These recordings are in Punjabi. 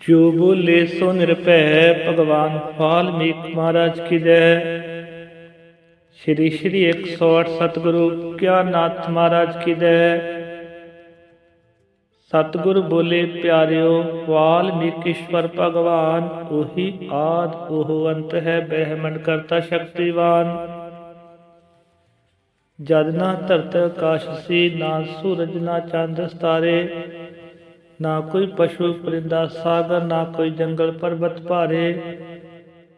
ਜੋ ਬੋਲੇ ਸੋ ਨਿਰਭੈ ਭਗਵਾਨ ਵਾਲਮੀਕ ਮਹਾਰਾਜ ਕੀ ਜੈ। ਸ਼੍ਰੀ ਸ਼੍ਰੀ 108 ਸਤਿਗੁਰੂ ਗਿਆਨਨਾਥ ਮਹਾਰਾਜ ਕੀ ਜੈ। ਸਤਿਗੁਰ ਬੋਲੇ ਪਿਆਰਿਓ ਵਾਲਮੀਕਿਸ਼ਵਰ ਭਗਵਾਨ, ਉਹੀ ਆਦ ਉਹ ਅੰਤ ਹੈ ਬ੍ਰਹਮੰਡ ਕਰਤਾ ਸ਼ਕਤੀਵਾਨ। ਜਦ ਨਾ ਧਰਤ ਆਕਾਸ਼ ਸੀ, ਨਾ ਸੂਰਜ ਨਾ ਚੰਦ ਸਤਾਰੇ ਨਾ ਕੋਈ ਪਸ਼ੂ ਪਰਿੰਦਾ ਸਾਗਰ, ਨਾ ਕੋਈ ਜੰਗਲ ਪਰਬਤ ਭਾਰੇ।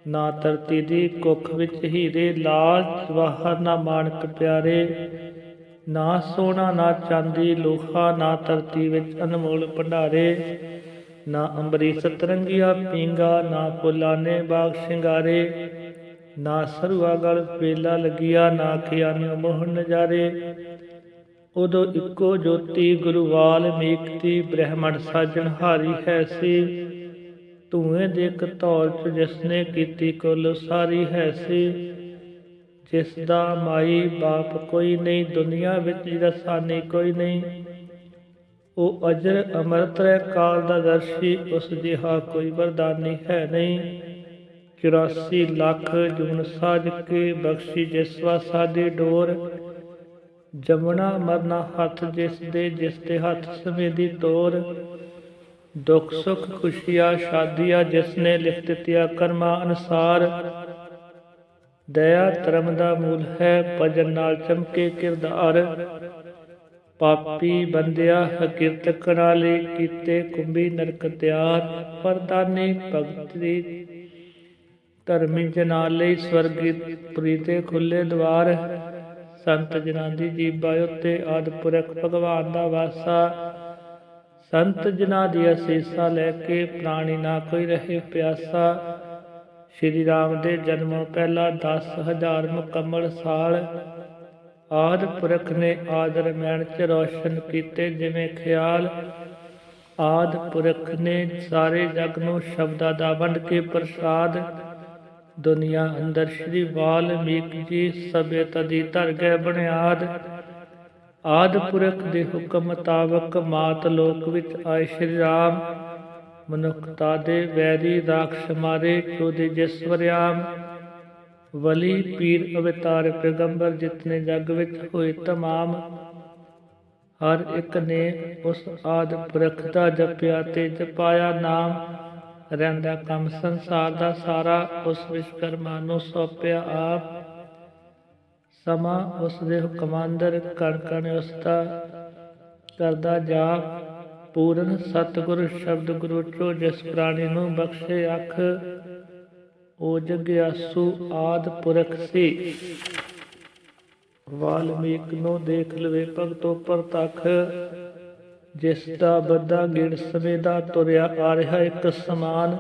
ਨਾ ਧਰਤੀ ਦੀ ਕੁੱਖ ਵਿੱਚ ਹੀਰੇ, ਲਾਲ ਜਵਾਹਰ, ਨਾ ਮਾਣਕ ਪਿਆਰੇ। ਨਾ ਸੋਨਾ, ਨਾ ਚਾਂਦੀ, ਲੋਹਾ, ਨਾ ਧਰਤੀ ਵਿੱਚ ਅਨਮੋਲ ਭੰਡਾਰੇ। ਨਾ ਅੰਬਰੀ ਸਤਰੰਗੀਆ ਪੀਂਗਾ ਨਾ ਫੁੱਲਾਂ ਬਾਗ ਸ਼ਿੰਗਾਰੇ। ਨਾ ਸਰੂਆ ਗਲ ਵੇਲਾ ਲੱਗਿਆ, ਨਾ ਖਿਆਨ ਮੋਹ ਨਜ਼ਾਰੇ। ਉਦੋਂ ਇੱਕੋ ਜੋਤੀ ਗੁਰੂ ਵਾਲਮੀਕ ਬ੍ਰਹਮਣ ਸਾਜਣ ਹਾਰੀ ਹੈ ਸੀ। ਧੂਏ ਦੇ ਇੱਕ ਚ ਜਿਸਨੇ ਕੀਤੀ ਕੁੱਲ ਸਾਰੀ ਹੈ ਸੀ। ਜਿਸ ਦਾ ਮਾਈ ਬਾਪ ਕੋਈ ਨਹੀਂ, ਦੁਨੀਆ ਵਿੱਚ ਰਸਾਨੀ ਕੋਈ ਨਹੀਂ। ਉਹ ਅਜਰ ਅਮਰਤ ਰਹਿ ਕਾਲ ਦਾ ਦਰਸ਼ੀ, ਉਸ ਜਿਹਾ ਕੋਈ ਵਰਦਾਨੀ ਹੈ ਨਹੀਂ। 84 ਲੱਖ ਜੁਨ ਸਾਜ ਕੇ ਬਖਸ਼ੀ ਜਿਸਵਾ ਸਾਦੀ ਡੋਰ ਜਮਣਾ ਮਰਨਾ ਹੱਥ ਜਿਸ ਦੇ ਜਿਸ ਦੇ ਹੱਥ ਸਮੇਂ ਦੀ ਤੋਰ। ਦੁੱਖ, ਸੁੱਖ, ਖੁਸ਼ੀਆਂ, ਸ਼ਾਦੀਆਂ ਜਿਸ ਨੇ ਲਿਖ ਦਿੱਤੀਆਂ ਕਰਮਾਂ ਅਨਸਾਰ। ਦਇਆ ਧਰਮ ਦਾ ਮੂਲ ਹੈ ਭਜਨ ਨਾਲ ਚਮਕੇ ਕਿਰਦਾਰ। ਪਾਪੀ ਬੰਦਿਆ ਹਕਿਰਤ ਕਰਾਲੇ ਕੀਤੇ ਕੁੰਭੀ ਨਰਕ ਤਿਆਰ। ਪਰਦਾਨੇ ਭਗਤੀ ਧਰਮੀ ਜਨਾਂ ਲਈ ਸਵਰਗੀ ਪੁਰੀ ਖੁੱਲੇ ਦਵਾਰ। ਸੰਤ ਜਨਾਂ ਦੀ ਜੀਬਾ ਉੱਤੇ ਆਦ ਪੁਰਖ ਭਗਵਾਨ ਦਾ ਵਾਸਾ। ਸੰਤ ਜਨਾਂ ਦੀ ਅਸੀਸਾਂ ਲੈ ਕੇ ਪ੍ਰਾਣੀ ਨਾ ਕੋਈ ਰਹੇ ਪਿਆਸਾ। ਸ਼੍ਰੀ ਰਾਮ ਦੇ ਜਨਮ ਪਹਿਲਾਂ 10000 ਮੁਕੰਮਲ ਸਾਲ। ਆਦ ਪੁਰਖ ਨੇ ਆਦਰ ਮੈਣ ਚ ਰੋਸ਼ਨ ਕੀਤੇ ਜਿਵੇਂ ਖਿਆਲ। ਆਦ ਪੁਰਖ ਨੇ ਸਾਰੇ ਜਗ ਨੂੰ ਸ਼ਬਦਾਂ ਦਾ ਵੰਡ ਕੇ ਪ੍ਰਸਾਦ। ਦੁਨੀਆ ਅੰਦਰ ਸ਼੍ਰੀ ਵਾਲਮੀਕ ਜੀ ਸਭੇ ਤਦੀ ਧਰ ਬੁਨਿਆਦ ਆਦ ਪੁਰਖ ਦੇ ਹੁਕਮ ਮੁਤਾਬਕ ਮਾਤ ਲੋਕ ਵਿੱਚ ਆਏ ਸ਼੍ਰੀ ਰਾਮ। ਮਨੁੱਖਤਾ ਦੇ ਵੈਰੀ ਰਾਖਸ਼ ਮਾਰੇ ਚੋਦੇ ਜਸਵਰਿਆਮ ਵਲੀ ਪੀਰ ਅਵਤਾਰ ਪੈਗੰਬਰ ਜਿਤਨੇ ਜਗ ਵਿੱਚ ਹੋਏ ਤਮਾਮ। ਹਰ ਇੱਕ ਨੇ ਉਸ ਆਦ ਪੁਰਖ ਦਾ ਜਪਿਆ ਤੇ ਜਪਾਇਆ ਨਾਮ। ਰਹਿੰਦਾ ਕੰਮ ਸੰਸਾਰ ਦਾ ਸਾਰਾ, ਉਸ ਵਿਸ਼ਵਕਰਮਾ ਨੂੰ ਸੌਪਿਆ ਆਪ। ਸਮਾਂ ਉਸ ਦੇ ਹੁਕਮ ਅੰਦਰ ਕਣ ਕਣ ਕਰਦਾ ਜਾਪ। ਪੂਰਨ ਸਤਿਗੁਰ ਸ਼ਬਦ ਗੁਰੂ ਚੋ ਜਿਸ ਪ੍ਰਾਣੀ ਨੂੰ ਬਖਸ਼ੇ ਅੱਖ, ਉਹ ਜਗਿਆਸੂ ਆਦ ਪੁਰਖ ਸੀ। ਵਾਲਮੀਕ ਨੂੰ ਦੇਖ ਲਵੇ ਭਗਤੋ ਪ੍ਰਤੱਖ। ਜਿਸ ਦਾ ਬੱਦਾ ਗਿਣ ਸਮੇਂ ਦਾ ਤੁਰਿਆ ਆ ਰਿਹਾ ਇੱਕ ਸਮਾਨ,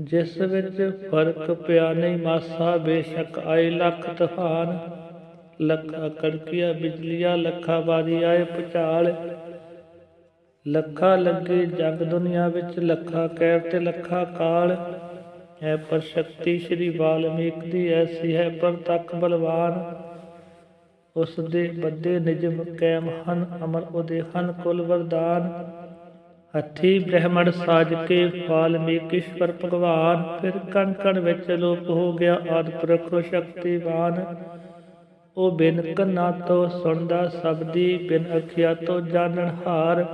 ਜਿਸ ਵਿੱਚ ਫ਼ਰਕ ਪਿਆ ਨਹੀਂ ਮਾਸਾ, ਬੇਸ਼ੱਕ ਆਏ ਲੱਖ ਤੂਫਾਨ, ਲੱਖਾਂ ਕੜਕੀਆਂ ਬਿਜਲੀਆਂ, ਲੱਖਾਂ ਵਾਰੀ ਆਏ ਭੁਚਾਲ, ਲੱਖਾਂ ਲੱਗੇ ਜਗ ਦੁਨੀਆ ਵਿੱਚ, ਲੱਖਾਂ ਕਹਿਰ ਤੇ ਲੱਖਾਂ ਕਾਲ। ਹੈ ਪਰ ਸ਼ਕਤੀ ਸ੍ਰੀ ਵਾਲਮੀਕ ਦੀ ਐਸੀ ਹੈ ਪਰ ਤੱਕ ਬਲਵਾਨ। ਉਸ ਦੇ ਬੱਦੇ ਨਿਜਮ ਕੈਮ ਹਨ, ਅਮਰ ਉਹਦੇ ਹਨ, ਕੁਲ ਵਰਦਾਨ। ਹੱਥੀ ਬ੍ਰਹਮਣ ਸਾਜ ਕੇ ਵਾਲਮੀਕਿਸ਼ਵਰ ਭਗਵਾਨ, ਫਿਰ ਕਣ ਕਣ ਵਿੱਚ ਲੋਪ ਹੋ ਗਿਆ ਆਦ ਪੁਰਖ ਸ਼ਕਤੀਵਾਨ। ਉਹ ਬਿਨ ਕੰਨਾਂ ਤੋਂ ਸੁਣਦਾ ਸਬਦੀ ਬਿਨ ਅੱਖੀਆਂ ਤੋਂ ਜਾਣਨ ਹਾਰ।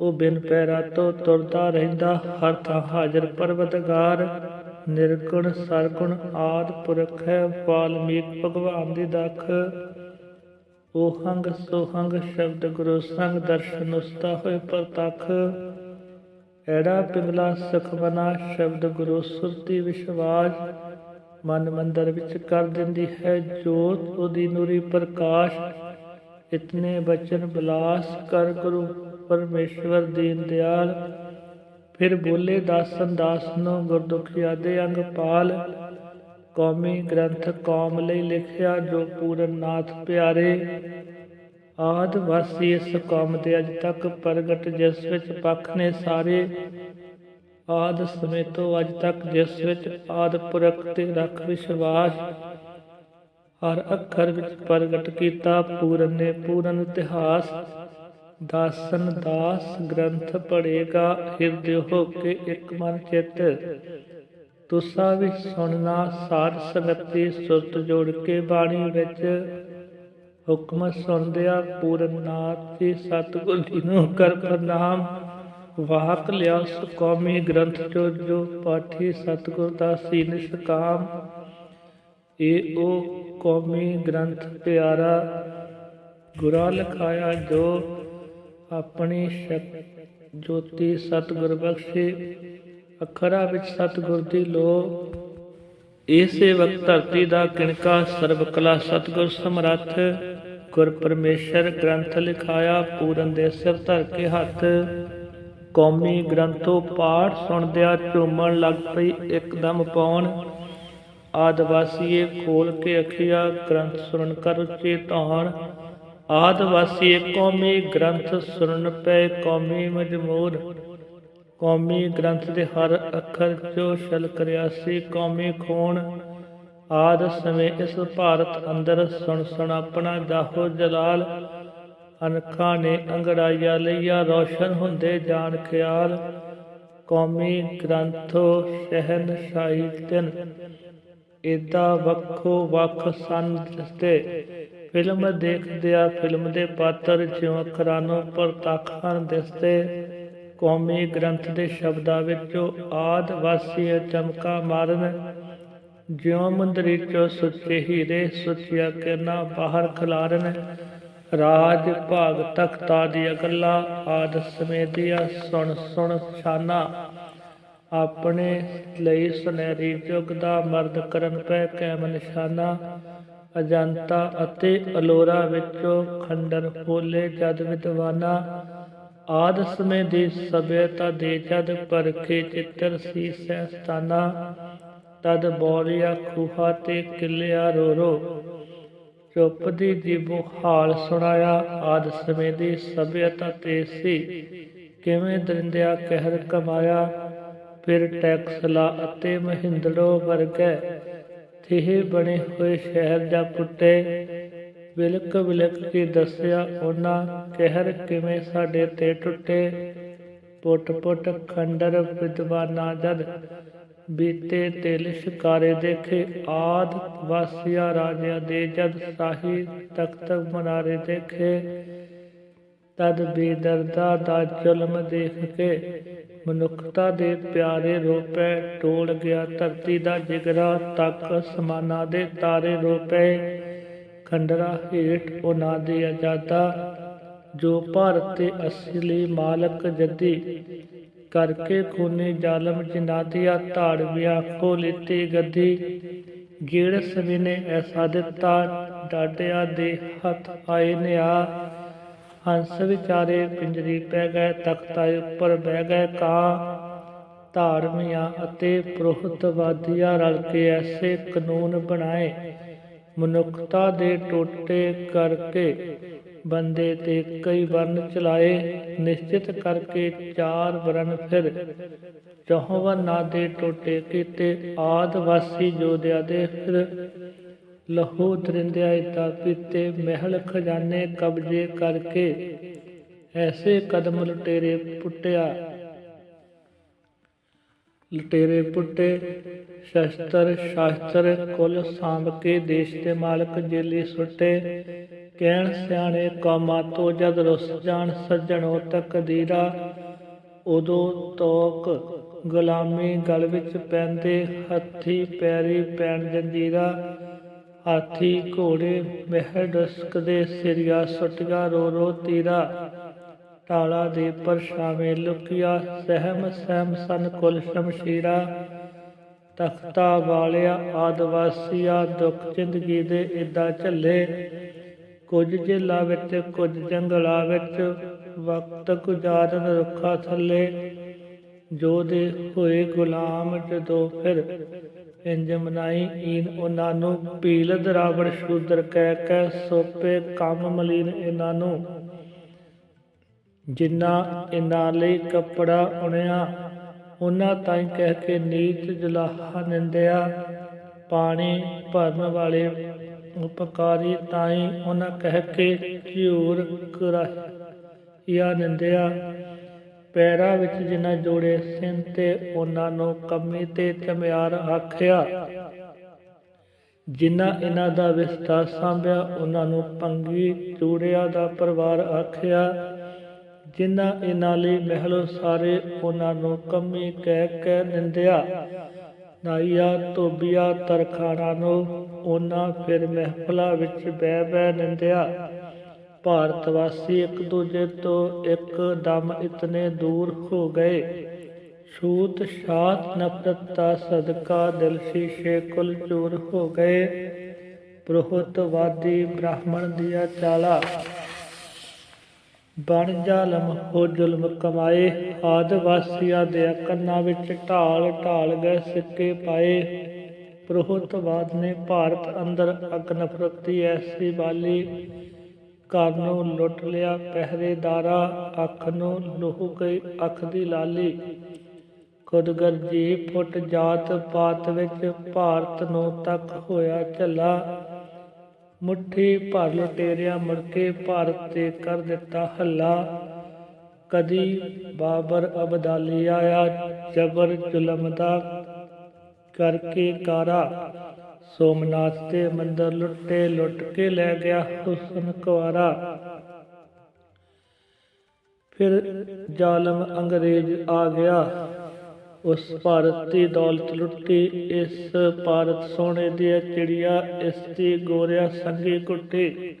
ਉਹ ਬਿਨ ਪੈਰਾਂ ਤੋਂ ਤੁਰਦਾ ਰਹਿੰਦਾ, ਹਰ ਥਾਂ ਹਾਜ਼ਰ ਪਰਵਤਗਾਰ। ਨਿਰਗੁਣ, ਸਰਗੁਣ ਆਦ ਪੁਰਖ ਹੈ, ਵਾਲਮੀਕ ਭਗਵਾਨ ਦੀ ਦਖ। ਉਹ ਸੋਹੰਗ ਸ਼ਬਦ ਗੁਰੂ ਸੰਗ ਦਰਸ਼ਨ ਉਸਤਾ ਹੋਏ ਪ੍ਰਤੱਖ। ਐੜਾ ਪਿੰਗਲਾ ਸਖਵਨਾ ਸ਼ਬਦ ਗੁਰੂ ਸੁਰਤੀ ਵਿਸ਼ਵਾਸ। ਮਨ ਮੰਦਰ ਵਿੱਚ ਕਰ ਦਿੰਦੀ ਹੈ ਜੋਤ, ਉਹਦੀ ਨੂਰੀ ਪ੍ਰਕਾਸ਼। ਇਤਨੇ ਬਚਨ ਬਲਾਸ ਕਰ ਗੁਰੂ ਪਰਮੇਸ਼ਵਰ ਦੀਨ ਦਿਆਲ। ਫਿਰ ਬੋਲੇ, ਦਾਸਨ ਦਾਸ ਨੂੰ ਗੁਰਦੁਖਿਆ ਦੇ ਅੰਗ ਪਾਲ। ਕੌਮੀ ਗ੍ਰੰਥ ਕੌਮ ਲਈ ਲਿਖਿਆ, ਜੋ ਪੂਰਨ ਨਾਥ ਪਿਆਰੇ। ਆਦ ਵਾਸੀ ਇਸ ਕੌਮ ਦੇ ਅਜ ਤੱਕ ਪ੍ਰਗਟ, ਜਿਸ ਵਿੱਚ ਪੱਖ ਨੇ ਸਾਰੇ। ਆਦ ਸਮੇਤੋ ਅਜ ਤੱਕ ਜਿਸ ਵਿੱਚ ਆਦ ਪੁਰਖ ਤੇ ਰੱਖ ਵਿਸ਼ਵਾਸ। ਹਰ ਅੱਖਰ ਵਿੱਚ ਪ੍ਰਗਟ ਕੀਤਾ, ਪੂਰਨ ਨੇ ਪੂਰਨ ਇਤਿਹਾਸ। ਦਾਸਨ ਦਾਸ ਗ੍ਰੰਥ ਪੜੇਗਾ ਹਿਰਦਿ ਹੋ ਕੇ ਇੱਕ ਮਨ ਚਿੱਤ। ਤੁਸਾ ਵੀ ਸੁਣਨਾ ਸਾਧ ਸੰਗਤੀ ਸੁਰਤ ਜੋੜ ਕੇ ਬਾਣੀ ਵਿੱਚ। ਹੁਕਮ ਸੁਣਦਿਆ ਪੂਰਨ ਨਾਥ ਜੀ ਸਤਿਗੁਰ ਜੀ ਨੂੰ ਕਰ ਪ੍ਰਣਾਮ ਵਾਕ ਲਿਆ ਸੁ ਕੌਮੀ ਗ੍ਰੰਥ ਜੋ ਜੋ ਪਾਠੀ ਸਤਿਗੁਰ ਦਾ ਸੀਨਿਸ ਕਾਮ। ਇਹ ਉਹ ਕੌਮੀ ਗ੍ਰੰਥ ਪਿਆਰਾ, ਗੁਰਾ ਲਖਾਇਆ ਜੋ ਆਪਣੀ ਸ਼ਕ ਜੋਤੀ ਸਤਿਗੁਰ ਬਖਸ਼ੇ, ਅੱਖਰਾਂ ਵਿੱਚ ਸਤਿਗੁਰ ਦੀ ਲੋ ਇਹ ਸੇਵਕ ਧਰਤੀ ਦਾ ਕਿਣਕਾ ਸਰਬ ਕਲਾ ਸਤਿਗੁਰ ਸਮਰੱਥ, ਗੁਰ ਪਰਮੇਸ਼ਰ ਗ੍ਰੰਥ ਲਿਖਾਇਆ ਪੂਰਨ ਦੇ ਸਿਰ ਧਰ ਕੇ ਹੱਥ। ਕੌਮੀ ਗ੍ਰੰਥੋ ਪਾਠ ਸੁਣਦਿਆਂ ਝੂਮਣ ਲੱਗ ਪਈ ਇੱਕਦਮ ਪਾਉਣ ਆਦਿਵਾਸੀਏ ਖੋਲ ਕੇ ਅਖਿਆ, ਗ੍ਰੰਥ ਸੁਣ ਕਰ ਉੱਚੇ ਧੌਣ ਆਦਿਵਾਸੀਏ ਕੌਮੀ ਗ੍ਰੰਥ ਸੁਣਨ ਪਏ, ਕੌਮੀ ਮਜਮੂਰ, ਕੌਮੀ ਗ੍ਰੰਥ ਦੇ ਹਰ ਅੱਖਰ ਜੋ ਛਲ ਕਰਿਆ ਸੀ, ਕੌਮੀ ਖੂਨ। ਆਦ ਸਮੇਂ ਇਸ ਭਾਰਤ ਅੰਦਰ ਸੁਣ ਸੁਣ ਆਪਣਾ ਜਾਹੋ ਜਲਾਲ। ਅਨਖਾਂ ਨੇ ਅੰਗੜਾਈਆ ਲਈਆ, ਰੋਸ਼ਨ ਹੁੰਦੇ ਜਾਣ ਖਿਆਲ। ਕੌਮੀ ਗ੍ਰੰਥੋ ਸ਼ਹਿਨਸ਼ਾਹੀ ਤਿਨ। ਇਦਾ ਵੱਖੋ ਵੱਖ ਸਨ ਜਿਸਤੇ ਫਿਲਮ ਦੇਖਦਿਆ ਫਿਲਮ ਦੇ ਪਾਤਰ ਜਿਉਂ ਅੱਖਰਾਂ ਨੂੰ ਪ੍ਰਤੱਖਾਂ ਦਿਸਦੇ। ਕੌਮੀ ਗ੍ਰੰਥ ਦੇ ਸ਼ਬਦਾਂ ਵਿੱਚੋਂ ਆਦ ਵਾਸੀ ਚਮਕਾ ਮਾਰਨ। ਜਿਉਂ ਮੰਦਰੀ ਚੋਂ ਸੁੱਚੇ ਹੀਰੇ ਸੁੱਚੀਆਂ ਕਿਰਨਾਂ ਬਾਹਰ ਖਿਲਾਰਨ। ਰਾਜ ਭਾਗ ਤਖਤਾ ਦੀਆਂ ਗੱਲਾਂ, ਆਦ ਸਮੇਦੀਆਂ ਸੁਣ ਸੁਣ ਛਾਨਾ। ਆਪਣੇ ਲਈ ਸੁਨਹਿਰੀ ਯੁੱਗ ਦਾ ਮਰਦ ਕਰਨ ਪੈ ਕੈਮ ਨਿਸ਼ਾਨਾ। ਅਜੰਤਾ ਅਤੇ ਅਲੋਰਾ ਵਿੱਚੋਂ ਖੰਡਰ ਫੋਲੇ ਜਦ ਵਿਦਵਾਨਾ ਆਦ ਸਮੇਂ ਦੀ ਸਭਿਅਤਾ ਦੇ ਜਦ ਪਰਖੇ ਚਿੱਤਰ ਸੀ ਸਹਿਸਤਾਨਾ ਤਦ ਬੋਲਿਆ ਖੂਹਾ ਤੇ ਕਿਲਿਆ ਰੋ ਚੁੱਪ ਦੀ ਜੀਬੋ ਹਾਲ ਸੁਣਾਇਆ। ਆਦ ਸਮੇਂ ਦੀ ਸਭਿਅਤਾ ਤੇ ਸੀ ਕਿਵੇਂ ਦਰਿੰਦਿਆ ਕਹਿਰ ਕਮਾਇਆ। ਫਿਰ ਟੈਕਸਲਾ ਅਤੇ ਮਹਿੰਦੜੋ ਵਰਗੈ ਥਿਹ ਬਣੇ ਹੋਏ ਸ਼ਹਿਰ ਜਾ ਪੁੱਟੇ ਵਿਲਕ ਵਿਲਕ ਕੇ ਦੱਸਿਆ ਉਹਨਾਂ, ਕਹਿਰ ਕਿਵੇਂ ਸਾਡੇ ਤੇ ਟੁੱਟੇ? ਪੁੱਟ ਪੁੱਟ ਖੰਡਰ ਵਿਦਵਾਨਾ ਜਦ ਬੀਤੇ ਤੇ ਲਿਸ਼ਕਾਰੇ ਦੇਖੇ, ਆਦ ਵਾਸੀਆ ਰਾਜਿਆਂ ਦੇ ਜਦ ਸਾਹੀ ਤਖਤ ਮਨਾਰੇ ਦੇਖੇ ਤਦ ਬੇਦਰਦਾ ਦਾ ਜ਼ੁਲਮ ਦੇਖ ਕੇ ਮਨੁੱਖਤਾ ਦੇ ਪਿਆਰੇ ਰੂਪੇ ਟੋਲ ਗਿਆ, ਧਰਤੀ ਦਾ ਜਿਗਰਾ ਤੱਕ ਸਮਾਨਾ ਦੇ ਤਾਰੇ ਰੂਪੇ। ਖੰਡਰਾ ਹੇਠ ਉਹਨਾਂ ਦੀ ਆਜ਼ਾਦਾ, ਜੋ ਭਾਰਤ ਤੇ ਅਸਲੀ ਮਾਲਕ ਜੱਦੀ। ਕਰਕੇ ਖੂਨੇ ਜ਼ਾਲਮ ਜਿਨਾਦੀਆ ਧਾੜ ਵਿਆਖੋ ਲਿੱਤੀ ਗੱਦੀ। ਗੇੜ ਸਵਿਨੇ ਐਸਾ ਦਿੱਤਾ ਡਾਡਿਆ ਦੇ ਹੱਥ ਆਏ ਨਿਆ। ਹੰਸ ਵਿਚਾਰੇ ਪਿੰਜਰੀ ਪੈ ਗਏ, ਤਖਤਾ ਉੱਪਰ ਬਹਿ ਗਏ, ਕਾਂ ਧਾਰਮੀਆਂ ਅਤੇ ਪ੍ਰੋਹਤਵਾਦੀਆਂ ਰਲ ਕੇ ਐਸੇ ਕਾਨੂੰਨ ਬਣਾਏ। ਮਨੁੱਖਤਾ ਦੇ ਟੋਟੇ ਕਰਕੇ ਬੰਦੇ ਤੇ ਕਈ ਵਰਨ ਚਲਾਏ, ਨਿਸ਼ਚਿਤ ਕਰਕੇ ਚਾਰ ਵਰਨ ਫਿਰ ਚੌਹਵਨ ਦੇ ਟੋਟੇ ਕੀਤੇ, ਆਦਿਵਾਸੀ ਜੋਧਿਆ ਦੇ ਫਿਰ ਲਹੂ ਦਰਿੰਦਿਆ ਇਤਾ ਮਹਿਲ ਖਜ਼ਾਨੇ ਕਬਜ਼ੇ ਕਰਕੇ ਐਸੇ ਕਦਮ ਲੁਟੇਰੇ ਪੁੱਟਿਆ। ਲੁਟੇਰੇ ਪੁੱਟੇ ਸ਼ਸਤਰ, ਸ਼ਾਸਤਰ ਕੁਲ ਸਾਂਭ ਕੇ ਦੇਸ਼ ਦੇ ਮਾਲਕ ਜੇਲੀ ਸੁੱਟੇ। ਕਹਿਣ ਸਿਆਣੇ ਕੌਮਾਂ ਤੋਂ ਜਦ ਰੁੱਸ ਜਾਣ ਸੱਜਣੋ ਤਕਦੀਰਾ ਉਦੋਂ ਤੋਕ ਗੁਲਾਮੀ ਗਲ ਵਿੱਚ ਪੈਂਦੇ, ਹੱਥੀ ਪੈਰੀ ਪੈਣ ਜੰਜੀਰਾ। ਹਾਥੀ ਘੋੜੇ ਮਹਿ ਡਸਕਦੇ ਸਿਰਿਆ ਸੁਟਿਆ, ਰੋ ਰੋ ਤੀਰਾ। ਟਾਲਾ ਦੇ ਪਰਛਾਵੇਂ ਲੁਕਿਆ, ਸਹਿਮ ਸਹਿਮ ਸਨ ਕੁਲ ਸ਼ਮਸ਼ੀਰਾ। ਤਖਤਾ ਵਾਲਿਆ, ਆਦਵਾਸੀਆ, ਦੁੱਖ ਜ਼ਿੰਦਗੀ ਦੇ ਇਦਾਂ ਝੱਲੇ। ਕੁਝ ਜੇਲਾ ਵਿੱਚ, ਕੁਝ ਜੰਗਲਾਂ ਵਿੱਚ, ਵਕਤ ਗੁਜ਼ਾਰਨ ਰੁੱਖਾ ਥੱਲੇ। ਜੋ ਦੇ ਹੋਏ ਗੁਲਾਮ ਜਦੋਂ ਫਿਰ ਇੰਜ ਮਨਾਈ ਈਨ ਉਹਨਾਂ ਨੂੰ ਪੀਲਦ ਦਰਾਵੜ, ਸ਼ੂਦਰ, ਕਹਿ ਕਹਿ, ਸੋਪੇ, ਕੰਮ ਮਲੀਨ ਇਹਨਾਂ ਨੂੰ। ਜਿਨ੍ਹਾਂ ਇਹਨਾਂ ਲਈ ਕੱਪੜਾ ਉਣਿਆ, ਉਹਨਾਂ ਤਾਈਂ ਕਹਿ ਕੇ ਨੀਤ ਜਲਾਹਾ ਨਿੰਦਿਆ। ਪਾਣੀ ਭਰਨ ਵਾਲੇ ਉਪਕਾਰੀ ਤਾਈਂ ਉਹਨਾਂ ਕਹਿ ਕੇ ਝੂਰ ਕਰਾ ਨਿੰਦਿਆ। ਪੈਰਾਂ ਵਿੱਚ ਜਿਨ੍ਹਾਂ ਜੋੜੇ ਸਿੰਨ ਤੇ ਉਹਨਾਂ ਨੂੰ ਕੰਮੀ ਤੇ ਚਮਿਆਰ ਆਖਿਆ। ਜਿਨ੍ਹਾਂ ਇਹਨਾਂ ਦਾ ਵਿਸਤਾਰ ਸਾਂਭਿਆ, ਉਹਨਾਂ ਨੂੰ ਪੰਗੀ ਚੂੜਿਆ ਦਾ ਪਰਿਵਾਰ ਆਖਿਆ। ਜਿਨ੍ਹਾਂ ਇਹਨਾਂ ਲਈ ਮਹਿਲੋ ਸਾਰੇ, ਉਹਨਾਂ ਨੂੰ ਕੰਮੀ ਕਹਿ ਕੇ ਨਿੰਦਿਆ ਨਾਈਆ, ਤੋਬੀਆ, ਤਰਖਾਣਾ ਨੂੰ ਉਹਨਾਂ ਫਿਰ ਮਹਿਫਲਾ ਵਿੱਚ ਬਹਿ ਬਹਿ ਨਿੰਦਿਆ ਭਾਰਤ ਵਾਸੀ ਇੱਕ ਦੂਜੇ ਤੋਂ ਇੱਕ ਦਮ ਇਤਨੇ ਦੂਰ ਹੋ ਗਏ। ਛੂਤ ਛਾਤ ਨਫ਼ਰਤ ਦਾ ਸਦਕਾ ਦਿਲ ਸ਼ੀਸ਼ੇ ਕੁਲ ਚੂਰ ਹੋ ਗਏ। ਬ੍ਰਹਤਵਾਦੀ ਬ੍ਰਾਹਮਣ ਦੀਆਂ ਚਾਲਾ। ਬਣ ਜ਼ਾਲਮ ਹੋ ਜ਼ੁਲਮ ਕਮਾਏ। ਆਦ ਵਾਸੀਆਂ ਦੇ ਕੰਨਾਂ ਵਿੱਚ ਢਾਲ ਢਾਲ ਗਏ ਸਿੱਕੇ ਪਾਏ। ਪ੍ਰੋਹਤਵਾਦ ਨੇ ਭਾਰਤ ਅੰਦਰ ਅਗ ਨਫ਼ਰਤ ਦੀ ਐਸੀ ਬਾਲੀ ਘਰ ਨੂੰ ਲੁੱਟ ਲਿਆ ਪਹਿਰੇਦਾਰਾ ਅੱਖ ਨੂੰ ਲੁਹ ਗਈ ਅੱਖ ਦੀ ਲਾਲੀ। ਖੁਦਗਰਜੀ ਫੁੱਟ ਜਾਤ ਪਾਤ ਵਿੱਚ ਭਾਰਤ ਨੂੰ ਤੱਕ ਹੋਇਆ ਝੱਲਾ। ਮੁੱਠੀ ਭਰ ਲੁਟੇਰਿਆ ਮੁੜਕੇ ਭਾਰਤ ਤੇ ਕਰ ਦਿੱਤਾ ਹੱਲਾ। ਕਦੀ ਬਾਬਰ ਅਬਦਾਲੀ ਆਇਆ, ਜਬਰ ਜ਼ੁਲਮ ਦਾ ਕਰਕੇ ਕਾਰਾ। ਸੋਮਨਾਥ ਦੇ ਮੰਦਰ ਲੁੱਟੇ, ਲੁੱਟ ਕੇ ਲੈ ਗਿਆ ਹੁਸਨ ਕੁਆਰਾ ਫਿਰ ਜ਼ਾਲਮ ਅੰਗਰੇਜ਼ ਆ ਗਿਆ। ਉਸ ਭਾਰਤ ਦੀ ਦੌਲਤ ਲੁੱਟੀ, ਇਸ ਭਾਰਤ ਸੋਨੇ ਦੀ ਚਿੜੀਆ, ਇਸ ਦੀ ਗੋਰਿਆ ਸੰਗੀ ਕੁੱਟੀ।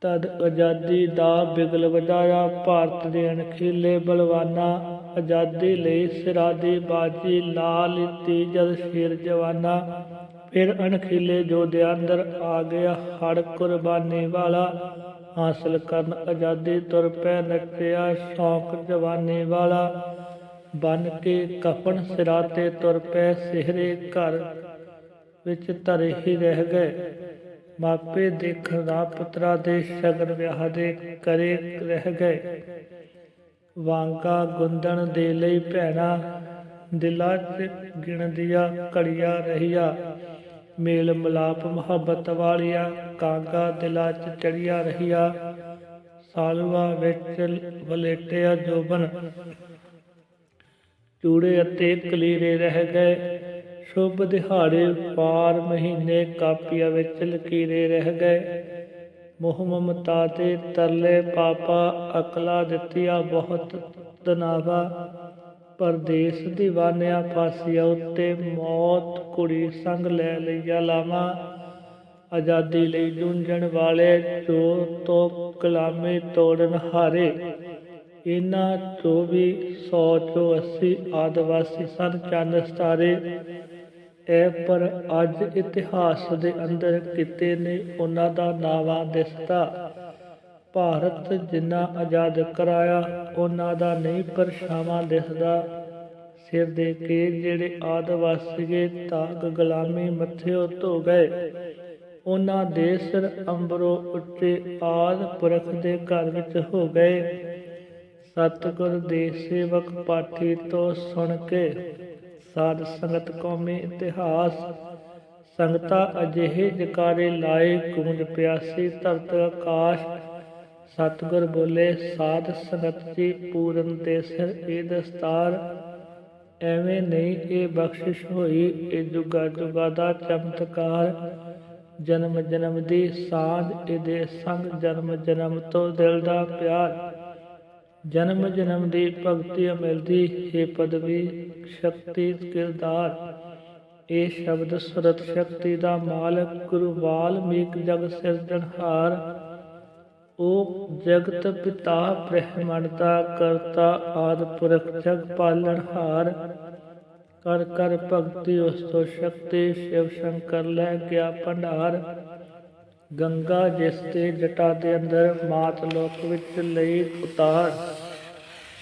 ਤਦ ਆਜ਼ਾਦੀ ਦਾ ਬਿਗਲ ਵਜਾਇਆ, ਭਾਰਤ ਦੇ ਅਣਖੀਲੇ ਬਲਵਾਨਾ ਆਜ਼ਾਦੀ ਲਈ ਸਿਰਾ ਦੀ ਬਾਜੀ ਲਾ ਲਿੱਤੀ ਜਦ ਸ਼ੇਰ ਜਵਾਨਾ, ਫਿਰ ਅਣਖੀਲੇ ਜੋਧਿਆਂ ਅੰਦਰ ਆ ਗਿਆ ਹੜ ਕੁਰਬਾਨੀ ਵਾਲਾ ਹਾਸਲ ਕਰਨ, ਆਜ਼ਾਦੀ ਤੁਰ ਪੈ ਨੱਚਿਆ ਸ਼ੌਕ ਜਵਾਨੀ ਵਾਲਾ। ਬਨ ਕੇ ਕਫਨ ਸਿਰਾ ਤੇ ਤੁਰ ਪੈ ਸਿਹਰੇ ਘਰ ਵਿੱਚ ਧਰੇ ਹੀ ਰਹਿ ਗਏ। ਮਾਪੇ ਦੇਖਣ ਦਾ ਪੁੱਤਰਾ ਦੇ ਸ਼ਗਨ ਵਿਆਹ ਦੇ ਕਰੇ ਰਹਿ ਗਏ। ਵਾਂਗਾ ਗੁੰਦਣ ਦੇ ਲਈ ਭੈਣਾ, ਦਿਲਾਂ 'ਚ ਗਿਣਦੀਆਂ ਘੜੀਆਂ ਰਹੀਆਂ। ਮੇਲ ਮਲਾਪ ਮੁਹੱਬਤ ਵਾਲੀਆਂ ਕਾਂਗਾ ਦਿਲਾਂ 'ਚ ਚੜੀਆਂ ਰਹੀਆਂ। ਸਾਲਵਾ ਵਿੱਚ ਵਲੇਟਿਆ ਜੋਬਨ ਚੂੜੇ ਅਤੇ ਕਲੀਰੇ ਰਹਿ ਗਏ। ਸ਼ੁਭ ਦਿਹਾੜੇ ਪਾਰ ਮਹੀਨੇ ਕਾਪੀਆਂ ਵਿੱਚ ਲਕੀਰੇ ਰਹਿ ਗਏ। ਮੋਹ ਮਮਤਾ ਤੇ ਤਰਲੇ ਪਾਪਾ ਅਕਲਾ ਦਿੱਤੀਆਂ ਬਹੁਤ ਤਨਾਵਾ। ਪਰਦੇਸ دیਵਾਨਿਆਂ ਫਾਸੀਆਂ ਉੱਤੇ ਮੌਤ ਕੁੜੀ ਸੰਗ ਲੈ ਲਈਆ ਲਾਵਾ। ਆਜ਼ਾਦੀ ਲਈ ਜੂਝਣ ਵਾਲੇ ਚੋਰ ਤੋਂ ਕਲਾਮੇ ਤੋੜਨ ਹਾਰੇ। ਇਹਨਾਂ ਚੋਂ ਵੀ 100 ਚੋਂ 80 ਆਦਿਵਾਸੀ ਸਨ ਚੰਨ ਸਤਾਰੇ ਇਹ ਪਰ ਅੱਜ ਇਤਿਹਾਸ ਦੇ ਅੰਦਰ ਕਿਤੇ ਨੇ ਉਹਨਾਂ ਦਾ ਨਾਵਾ ਦਿਸਦਾ। ਭਾਰਤ ਜਿੰਨਾ ਆਜ਼ਾਦ ਕਰਾਇਆ, ਉਹਨਾਂ ਦਾ ਨਹੀਂ ਪਰਛਾਵਾਂ ਦਿਸਦਾ। ਸਿਰ ਦੇ ਕੇ ਜਿਹੜੇ ਆਦਿਵਾਸੀਏ ਤਾਗ ਗੁਲਾਮੀ ਮੱਥਿਓ ਧੋ ਗਏ। ਉਹਨਾਂ ਦੇ ਸਿਰ ਅੰਬਰੋਂ ਉੱਚੇ ਆਦ ਪੁਰਖ ਦੇ ਘਰ ਵਿੱਚ ਹੋ ਗਏ। ਸਤਿਗੁਰ ਦੇ ਸੇਵਕ ਪਾਠੀ ਤੋਂ ਸੁਣ ਕੇ ਸਾਧ ਸੰਗਤ ਕੌਮੀ ਇਤਿਹਾਸ। ਸੰਗਤਾ ਅਜਿਹੇ ਜਕਾਰੇ ਲਾਏ, ਗੂੰਜ ਪਿਆਸੀ ਧਰਤ ਆਕਾਸ਼। ਸਤਿਗੁਰ ਬੋਲੇ, ਸਾਧ ਸੰਗਤ ਜੀ ਪੂਰਨ ਤੇ ਸਿਰ ਇਹ ਦਸਤਾਰ। ਐਵੇਂ ਨਹੀਂ ਇਹ ਬਖਸ਼ਿਸ਼ ਹੋਈ, ਇਹ ਜੁਗਾ ਜੁਗਾ ਦਾ ਚਮਤਕਾਰ। ਜਨਮ ਜਨਮ ਦੀ ਸਾਧ ਇਹਦੇ ਸੰਗ ਜਨਮ ਜਨਮ ਤੋਂ ਦਿਲ ਦਾ ਪਿਆਰ। ਜਨਮ ਜਨਮ ਦੀ ਭਗਤੀ ਮਿਲਦੀ, ਹੈ ਪਦਵੀ। ਸ਼ਕਤੀ ਕਿਰਦਾਰ। ਇਹ ਸ਼ਬਦ ਸੁਰਤ ਸ਼ਕਤੀ ਦਾ ਮਾਲਕ ਗੁਰੂ ਵਾਲਮੀਕ ਜਗ ਸਿਰਜਣਹਾਰ ਉਹ ਜਗਤ ਪਿਤਾ ਬ੍ਰਹਮੰਡ ਦਾ ਕਰਤਾ ਆਦ ਪੁਰਖ ਜਗ ਪਾਲਣਹਾਰ ਕਰ ਕਰ ਭਗਤੀ ਉਸ ਤੋਂ ਸ਼ਕਤੀ ਸ਼ਿਵ ਸ਼ੰਕਰ ਲੈ ਗਿਆ ਭੰਡਾਰ। ਗੰਗਾ ਜਿਸ ਤੇ ਜਟਾ ਦੇ ਅੰਦਰ ਮਾਤ ਲੋਕ ਵਿੱਚ ਲਈ ਉਤਾਰ।